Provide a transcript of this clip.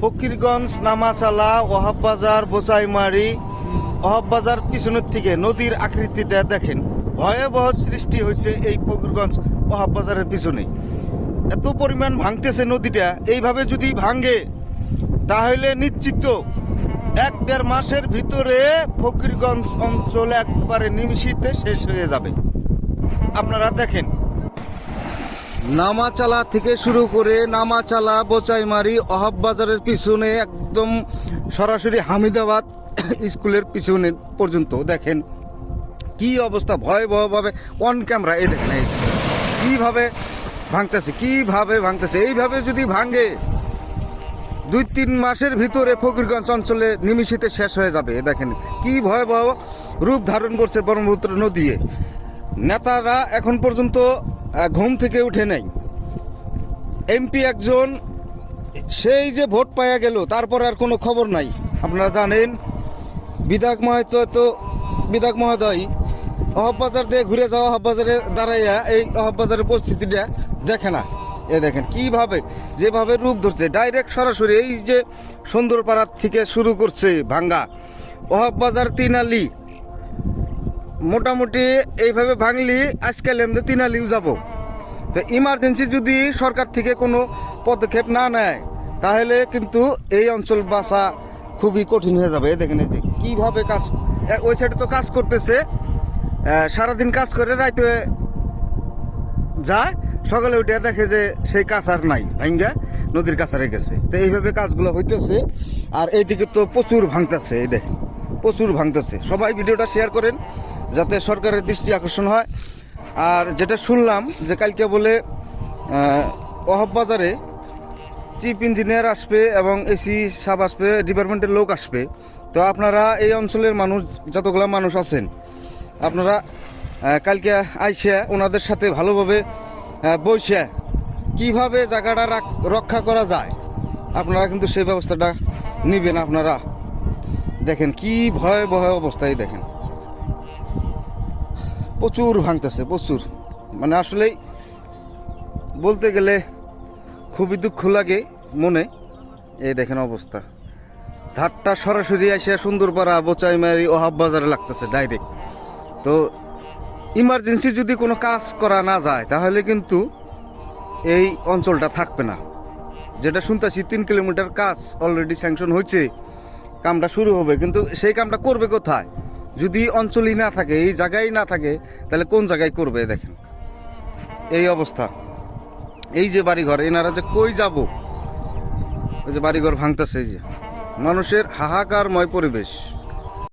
ফকিরগঞ্জ নামাচালা ওহাববাজার, বোচাইমারি, ওহাববাজার পিছনের থেকে নদীর আকৃতিটা দেখেন। ভয়াবহ সৃষ্টি হয়েছে এই ফকিরগঞ্জ ওহাববাজারের পিছনে। এত পরিমাণ ভাঙতেছে নদীটা, এইভাবে যদি ভাঙে, তাহলে নিশ্চিত এক দেড় মাসের ভিতরে ফকিরগঞ্জ অঞ্চল একবারে নিমিষিতে শেষ হয়ে যাবে। আপনারা দেখেন নামাচালা থেকে শুরু করে নামাচালা, বোচাইমারি, অহাববাজারের পিছনে একদম সরাসরি হামিদাবাদ স্কুলের পিছনে পর্যন্ত দেখেন কি অবস্থা ভয়াবহভাবে অন ক্যামেরা এই দেখেন কীভাবে ভাঙতেছে, কীভাবে ভাঙতেছে? এইভাবে যদি ভাঙে দুই তিন মাসের ভিতরে ফকিরগঞ্জ অঞ্চলে নিমিষিতে শেষ হয়ে যাবে দেখেন। কি ভয়াবহ রূপ ধারণ করছে ব্রহ্মপুত্র নদী নেতারা এখন পর্যন্ত ঘুম থেকে উঠে নেই। এমপি একজন, সেই যে ভোট পাওয়া গেল, তারপর আর কোনো খবর নাই। আপনারা জানেন, বিধায়ক মহোদয় তো, বিধায়ক মহোদয় অহবাজার দিয়ে ঘুরে যাওয়া অহবাজারে দাঁড়াইয়া এই অহবাজারের পরিস্থিতিটা দেখে না। এ দেখেন, কীভাবে, যেভাবে রূপ ধরছে, ডাইরেক্ট সরাসরি এই যে সুন্দরপাড়ার থেকে শুরু করছে ভাঙ্গা। অহবাজার তিনালি, মোটামুটি এইভাবে ভাঙলি আজকাল এমনি তিনালিও যাব। তো ইমার্জেন্সি যদি সরকার থেকে কোনো পদক্ষেপ না নেয়, তাহলে কিন্তু এই অঞ্চল বাসা খুবই কঠিন হয়ে যাবে। দেখেন যে কীভাবে কাজ ওই সাইডে তো কাজ করতেছে। সারাদিন কাজ করে রাইতে যায়, সকালে উঠে দেখে যে সেই কাজ আর নাই, ভাঙ্গা নদীর কাছারে গেছে। তো এইভাবে কাজগুলো হইতেছে, আর এইদিকে তো প্রচুর ভাঙতেছে, এই দেখেন, প্রচুর ভাঙতেছে। সবাই ভিডিওটা শেয়ার করেন, যাতে সরকারের দৃষ্টি আকর্ষণ হয়। আর যেটা শুনলাম যে কালকে বলে অহব বাজারে চিফ ইঞ্জিনিয়ার আসবে এবং এসি সাব আসবে, ডিপার্টমেন্টের লোক আসবে। তো আপনারা এই অঞ্চলের মানুষ, যতগুলো মানুষ আছেন, আপনারা কালকে আইসে ওনাদের সাথে ভালোভাবে বসে কীভাবে জায়গাটা রক্ষা করা যায়, আপনারা কিন্তু সেই ব্যবস্থাটা নেবেন, আপনারা দেখেন কি ভয় ভয় অবস্থায় দেখেন। প্রচুর ভাঙতেছে, প্রচুর। মানে আসলেই বলতে গেলে খুবই দুঃখ লাগে মনে। এই দেখেন অবস্থা। ধারটা সরাসরি এসে সুন্দরপাড়া বোচাইমারি ওহাব বাজারে লাগতেছে ডাইরেক্ট তো ইমার্জেন্সি যদি কোনো কাজ করা না যায়, তাহলে কিন্তু এই অঞ্চলটা থাকবে না। যেটা শুনতেছি তিন কিলোমিটার কাজ অলরেডি স্যাংশন হয়েছে, কামটা শুরু হবে। কিন্তু সেই কামটা করবে কোথায়? যদি অঞ্চলই না থাকে, এই জায়গায় না থাকে, তাহলে কোন জায়গায় করবে দেখেন? এই অবস্থা। এই যে বাড়িঘর, এনারা যে কই যাব? ওই যে বাড়িঘর ভাঙতেছে, এই যে। মানুষের হাহাকারময় পরিবেশ।